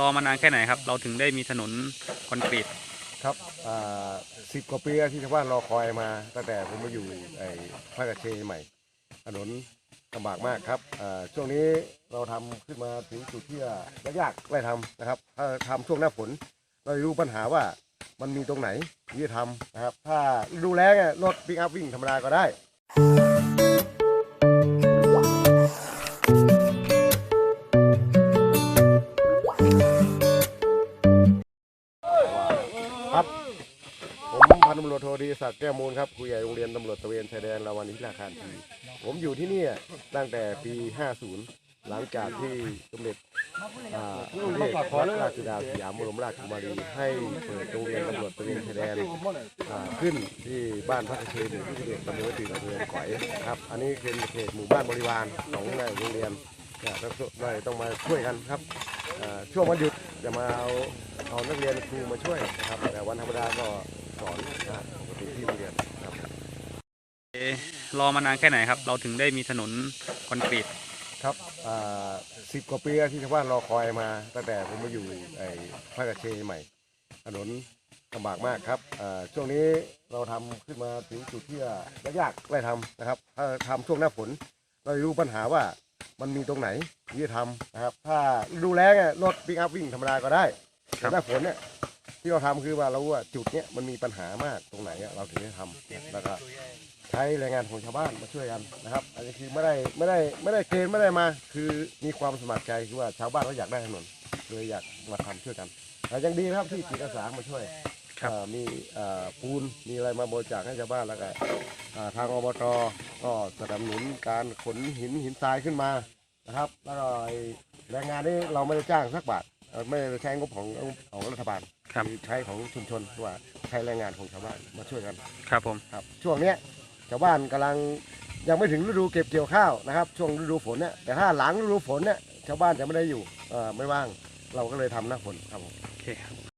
รอมานานแค่ไหนครับ เราถึงได้มีถนนคอนกรีต ครับสิบกว่าปีแล้วที่ชาวบ้านรอคอยมาตั้งแต่ผมมาอยู่ไอ้พระกระเชยใหม่ ถนนลำบากมากครับอ่าช่วงนี้เราทำขึ้นมาถึงจุดที่ว่ายากๆไม่ทำนะครับถ้าทำช่วงหน้าฝน เรารู้ปัญหาว่ามันมีตรงไหนที่จะทำนะครับ ถ้าดูแล้งอะรถปิกอัพวิ่งธรรมดาก็ได้ ผมพันตำรวจโทดีศักดิ์แก้วมูลครับครูใหญ่โรงเรียนตำรวจตระเวนชายแดนราวันอิทราคารทีผมอยู่ที่นี่ตั้งแต่ปี 50 หลังจากที่สมเด็จอ่าพระเอกพระราชสุดาสยามบรมราชกุมารีให้เปิดโรงเรียนตำรวจตระเวนชายแดนอ่าขึ้นที่บ้านพระกระเชนหมู่ที่11ตำบลวัดตีอำเภอขอยครับ อันนี้เป็นเขตหมู่บ้านบริวารของในโรงเรียนเนี่ยต้องเลยต้องมาช่วยกันครับอ่าช่วงวันหยุดจะมาเอาเอานักเรียนครูมาช่วยนะครับแต่วันธรรมดาก็ สอนนะปกติที่โรงเรียนครับเอ่อรอมานานแค่ไหนครับ เราถึงได้มีถนนคอนกรีตครับสิบกว่าปีแล้วที่ชาวบ้านรอคอยมาตั้งแต่ผมมาอยู่ไอ้พระกระเชใหม่ ถนนลำบากมากครับอ่าช่วงนี้เราทำขึ้นมาถึงจุดที่ว่ายากๆไม่ทำนะครับ ถ้าทำช่วงหน้าฝน เราจะรู้ปัญหาว่ามันมีตรงไหนที่จะทำนะครับ ถ้าฤดูแล้งอะรถปิกอัพวิ่งธรรมดาก็ได้แต่หน้าฝนเนี่ย ที่เราทำคือว่าเรารู้ว่าจุดเนี้ยมันมีปัญหามากตรงไหนอะเราถึงจะทำแล้วก็ใช้แรงงานของชาวบ้านมาช่วยกันนะครับอันนี้คือไม่ได้ไม่ได้ไม่ได้เกณฑ์ไม่ได้มา คือมีความสมัครใจคือว่าชาวบ้านเขาอยากได้ถนนเลยอยากมาทำช่วยกันแต่ยังดีนะครับที่จิตอาสามาช่วยครับเอ่อมีเอ่อปูนมีอะไรมาบริจาคให้ชาวบ้านแล้วก็เอ่อทางอบตก็สนับสนุนการขนหินหินทรายขึ้นมานะครับแล้วก็ไอ้แรงงานนี้เราไม่ได้จ้างสักบาท เอ่อไม่ได้ใช้งบของของรัฐบาลครับ อใช้ของชุมชนว่าใช้แรงงานของชาวบ้านมาช่วยกันครับผม ครับช่วงเนี้ยชาวบ้านกำลังยังไม่ถึงฤดูเก็บเกี่ยวข้าวนะครับ ช่วงฤดูฝนเนี่ยแต่ถ้าหลังฤดูฝนเนี่ยชาวบ้านจะไม่ได้อยู่เอ่อไม่ว่าง เราก็เลยทำหน้าฝนครับผม โอเคครับ